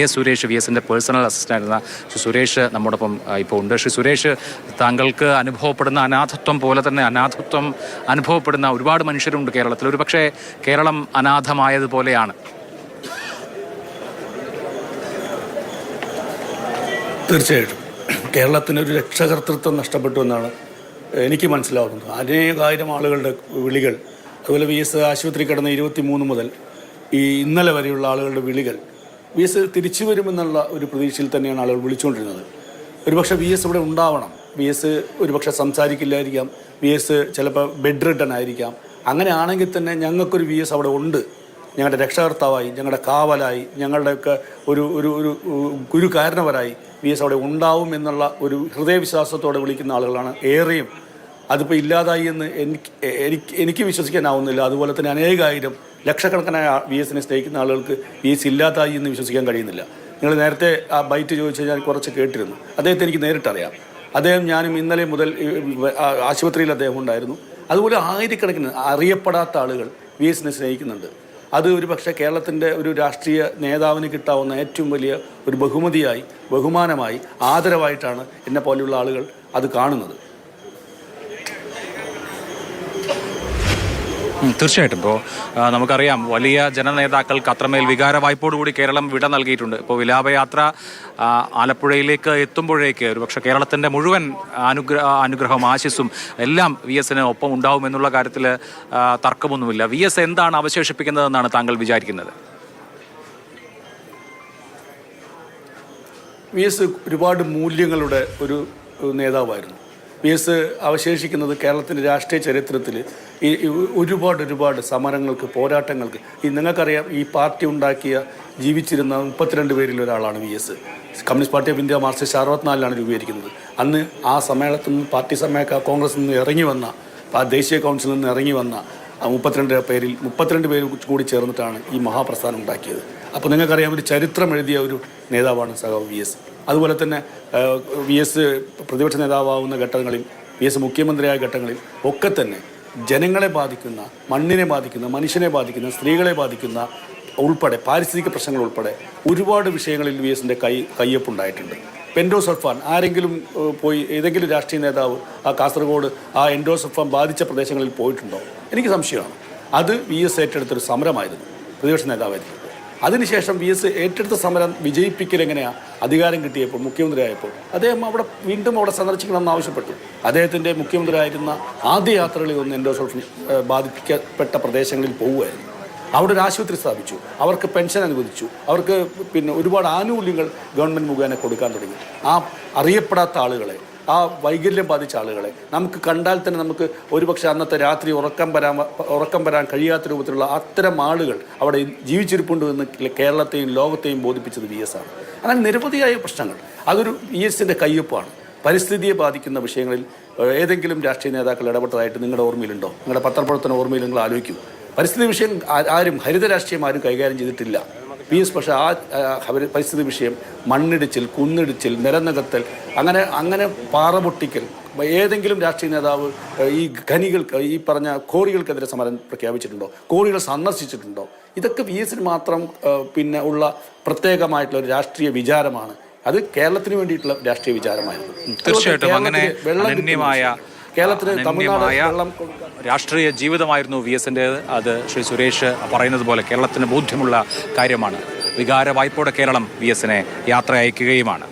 A Suresh V എസിന്റെ personal അസിസ്റ്റന്റായിരുന്ന ശ്രീ സുരേഷ് നമ്മോടൊപ്പം ഇപ്പൊ ഇപ്പോൾ ഉണ്ട്. ശ്രീ സുരേഷ് താങ്കൾക്ക് അനുഭവപ്പെടുന്ന അനാഥത്വം പോലെ തന്നെ അനാഥത്വം അനുഭവപ്പെടുന്ന ഒരുപാട് മനുഷ്യരുണ്ട് കേരളത്തിൽ. ഒരു പക്ഷേ കേരളം അനാഥമായതുപോലെയാണ്. തീർച്ചയായിട്ടും. കേരളത്തിന് ഒരു രക്ഷകർത്തൃത്വം നഷ്ടപ്പെട്ടു എന്നാണ് എനിക്ക് മനസ്സിലാവുന്നത്. അനേകായിരം ആളുകളുടെ വിളികൾ അതുപോലെ വി എസ് ആശുപത്രി കിടന്ന ഇരുപത്തി മൂന്ന് മുതൽ ഈ ഇന്നലെ വരെയുള്ള ആളുകളുടെ വിളികൾ വി എസ് തിരിച്ചു വരുമെന്നുള്ള ഒരു പ്രതീക്ഷയിൽ തന്നെയാണ് ആളുകൾ വിളിച്ചുകൊണ്ടിരുന്നത്. ഒരുപക്ഷെ വി എസ് ഇവിടെ ഉണ്ടാവണം. വി എസ് ഒരുപക്ഷെ സംസാരിക്കില്ലായിരിക്കാം. വി എസ് ചിലപ്പോൾ ബെഡ് റിട്ടൺ ആയിരിക്കാം. അങ്ങനെ ആണെങ്കിൽ തന്നെ ഞങ്ങൾക്കൊരു വി എസ് അവിടെ ഉണ്ട്. ഞങ്ങളുടെ രക്ഷകർത്താവായി ഞങ്ങളുടെ കാവലായി ഞങ്ങളുടെയൊക്കെ ഒരു ഒരു ഒരു ഗുരു കാരണവരായി വി എസ് അവിടെ ഉണ്ടാവും എന്നുള്ള ഒരു ഹൃദയവിശ്വാസത്തോടെ വിളിക്കുന്ന ആളുകളാണ് ഏറെയും. അതിപ്പോൾ ഇല്ലാതായി എന്ന് എനിക്ക് എനിക്ക് എനിക്ക് വിശ്വസിക്കാനാവുന്നില്ല. അതുപോലെ തന്നെ അനേകായിരം ലക്ഷക്കണക്കിനായ വി എസിനെ സ്നേഹിക്കുന്ന ആളുകൾക്ക് വി എസ് ഇല്ലാതായി എന്ന് വിശ്വസിക്കാൻ കഴിയുന്നില്ല. നിങ്ങൾ നേരത്തെ ആ ബൈറ്റ് ചോദിച്ച് ഞാൻ കുറച്ച് കേട്ടിരുന്നു. അദ്ദേഹത്തെ എനിക്ക് നേരിട്ടറിയാം. അദ്ദേഹം ഞാനും ഇന്നലെ മുതൽ ആശുപത്രിയിൽ അദ്ദേഹം ഉണ്ടായിരുന്നു. അതുപോലെ ആയിരക്കണക്കിന് അറിയപ്പെടാത്ത ആളുകൾ വി എസിനെ സ്നേഹിക്കുന്നുണ്ട്. അത് ഒരു പക്ഷേ കേരളത്തിന്റെ ഒരു രാഷ്ട്രീയ നേതാവിന് കിട്ടാവുന്ന ഏറ്റവും വലിയ ഒരു ബഹുമതിയായി ബഹുമാനമായി ആദരവായിട്ടാണ് എന്നെ പോലെയുള്ള ആളുകൾ അത് കാണുന്നത്. തീർച്ചയായിട്ടും. ഇപ്പോൾ നമുക്കറിയാം വലിയ ജനനേതാക്കൾക്ക് അത്രമേൽ വികാര വായ്പോടുകൂടി കേരളം വിട നൽകിയിട്ടുണ്ട്. ഇപ്പോൾ വിലാപയാത്ര ആലപ്പുഴയിലേക്ക് എത്തുമ്പോഴേക്ക് ഒരുപക്ഷെ കേരളത്തിന്റെ മുഴുവൻ അനുഗ്രഹ അനുഗ്രഹം ആശിസ്സും എല്ലാം വി എസിന് ഒപ്പം ഉണ്ടാവുമെന്നുള്ള കാര്യത്തിൽ തർക്കമൊന്നുമില്ല. വി എസ് എന്താണ് അവശേഷിപ്പിക്കുന്നതെന്നാണ് താങ്കൾ വിചാരിക്കുന്നത്? വി എസ് ഒരുപാട് മൂല്യങ്ങളുടെ ഒരു നേതാവായിരുന്നു. വി എസ് അവശേഷിക്കുന്നത് കേരളത്തിന്റെ രാഷ്ട്രീയ ചരിത്രത്തിൽ ഈ ഒരുപാട് ഒരുപാട് സമരങ്ങൾക്ക് പോരാട്ടങ്ങൾക്ക്. ഈ നിങ്ങൾക്കറിയാം ഈ പാർട്ടി ഉണ്ടാക്കിയ ജീവിച്ചിരുന്ന മുപ്പത്തിരണ്ട് പേരിൽ ഒരാളാണ് V S. Communist party of India March അറുപത്തിനാലിലാണ് രൂപീകരിക്കുന്നത്. അന്ന് ആ സമ്മേളനത്തിൽ നിന്ന് പാർട്ടി സമ്മേളന കോൺഗ്രസിൽ നിന്ന് ഇറങ്ങി വന്ന ദേശീയ കൗൺസിലിൽ നിന്ന് ഇറങ്ങി വന്ന ആ മുപ്പത്തിരണ്ട് പേരിൽ മുപ്പത്തിരണ്ട് പേര് കൂടി ചേർന്നിട്ടാണ് ഈ മഹാപ്രസ്ഥാനം ഉണ്ടാക്കിയത്. അപ്പോൾ നിങ്ങൾക്കറിയാം ഒരു ചരിത്രം എഴുതിയ ഒരു നേതാവാണ് സഹ വി എസ്. അതുപോലെ തന്നെ വി എസ് പ്രതിപക്ഷ നേതാവാകുന്ന ഘട്ടങ്ങളിൽ വി എസ് മുഖ്യമന്ത്രിയായ ഘട്ടങ്ങളിൽ ഒക്കെ തന്നെ ജനങ്ങളെ ബാധിക്കുന്ന മണ്ണിനെ ബാധിക്കുന്ന മനുഷ്യനെ ബാധിക്കുന്ന സ്ത്രീകളെ ബാധിക്കുന്ന ഉൾപ്പെടെ പാരിസ്ഥിതിക പ്രശ്നങ്ങൾ ഉൾപ്പെടെ ഒരുപാട് വിഷയങ്ങളിൽ വി എസിന്റെ കൈ കയ്യൊപ്പുണ്ടായിട്ടുണ്ട് എൻഡോസൾഫാൻ ആരെങ്കിലും പോയി ഏതെങ്കിലും രാഷ്ട്രീയ നേതാവ് ആ കാസർഗോഡ് ആ എൻഡോസൾഫാൻ ബാധിച്ച പ്രദേശങ്ങളിൽ പോയിട്ടുണ്ടോ? എനിക്ക് സംശയമാണ്. അത് വി എസ് ഏറ്റെടുത്തൊരു സമരമായിരുന്നു. പ്രതിപക്ഷ നേതാവായിരുന്നു. അതിനുശേഷം വി എസ് ഏറ്റെടുത്ത സമരം വിജയിപ്പിക്കൽ എങ്ങനെയാണ് അധികാരം കിട്ടിയപ്പോൾ മുഖ്യമന്ത്രിയായപ്പോൾ. അദ്ദേഹം അവിടെ വീണ്ടും അവിടെ സന്ദർശിക്കണമെന്ന് ആവശ്യപ്പെട്ടു. അദ്ദേഹത്തിന്റെ മുഖ്യമന്ത്രിയായിരുന്ന ആദ്യ യാത്രകളിൽ ഒന്ന് എൻഡോസൾഫിൻ ബാധിക്കപ്പെട്ട പ്രദേശങ്ങളിൽ പോവുകയായിരുന്നു. അവിടെ ഒരു ആശുപത്രി സ്ഥാപിച്ചു. അവർക്ക് പെൻഷൻ അനുവദിച്ചു. അവർക്ക് പിന്നെ ഒരുപാട് ആനുകൂല്യങ്ങൾ ഗവൺമെന്റ് മുഖേന കൊടുക്കാൻ തുടങ്ങി. ആ അറിയപ്പെടാത്ത ആളുകളെ ആ വൈകല്യം ബാധിച്ച ആളുകളെ. നമുക്ക് കണ്ടാൽ തന്നെ നമുക്ക് ഒരുപക്ഷെ അന്നത്തെ രാത്രി ഉറക്കം വരാൻ ഉറക്കം വരാൻ കഴിയാത്ത രൂപത്തിലുള്ള അത്തരം ആളുകൾ അവിടെ ജീവിച്ചിരിപ്പുണ്ട് എന്ന് കേരളത്തെയും ലോകത്തെയും ബോധിപ്പിച്ചത് വി എസ് ആണ്. അങ്ങനെ നിരവധിയായ പ്രശ്നങ്ങൾ. അതൊരു വി എസിന്റെ കയ്യൊപ്പാണ്. പരിസ്ഥിതിയെ ബാധിക്കുന്ന വിഷയങ്ങളിൽ ഏതെങ്കിലും രാഷ്ട്രീയ നേതാക്കൾ ഇടപെട്ടതായിട്ട് നിങ്ങളുടെ ഓർമ്മയിലുണ്ടോ? നിങ്ങളുടെ പത്രപ്രവർത്തന ഓർമ്മയിൽ നിങ്ങൾ ആലോചിക്കും. പരിസ്ഥിതി വിഷയം ആരും ഹരിത രാഷ്ട്രീയം ആരും കൈകാര്യം ചെയ്തിട്ടില്ല. പി എസ് പക്ഷേ ആ പരിസ്ഥിതി വിഷയം മണ്ണിടിച്ചിൽ കുന്നിടിച്ചിൽ നിരനികത്തൽ അങ്ങനെ അങ്ങനെ പാറ പൊട്ടിക്കൽ ഏതെങ്കിലും രാഷ്ട്രീയ നേതാവ് ഈ ഖനികൾക്ക് ഈ പറഞ്ഞ കോറികൾക്കെതിരെ സമരം പ്രഖ്യാപിച്ചിട്ടുണ്ടോ? കോറികൾ സന്ദർശിച്ചിട്ടുണ്ടോ? ഇതൊക്കെ വി എസിന് മാത്രം പിന്നെ ഉള്ള പ്രത്യേകമായിട്ടുള്ള ഒരു രാഷ്ട്രീയ വിചാരമാണ്. അത് കേരളത്തിന് വേണ്ടിയിട്ടുള്ള രാഷ്ട്രീയ വിചാരമായിരുന്നു. തീർച്ചയായിട്ടും. അങ്ങനെ വെള്ളമായ വെള്ളം. കേരളത്തിന് തമിഴ്നാട് വെള്ളം രാഷ്ട്രീയ ജീവിതമായിരുന്നു വി എസിന്റെ അത് ശ്രീ സുരേഷ് പറയുന്നത് പോലെ കേരളത്തിന് ബോധ്യമുള്ള കാര്യമാണ്. വികാര വായ്പോടെ കേരളം വി എസിനെ യാത്ര അയക്കുകയുമാണ്.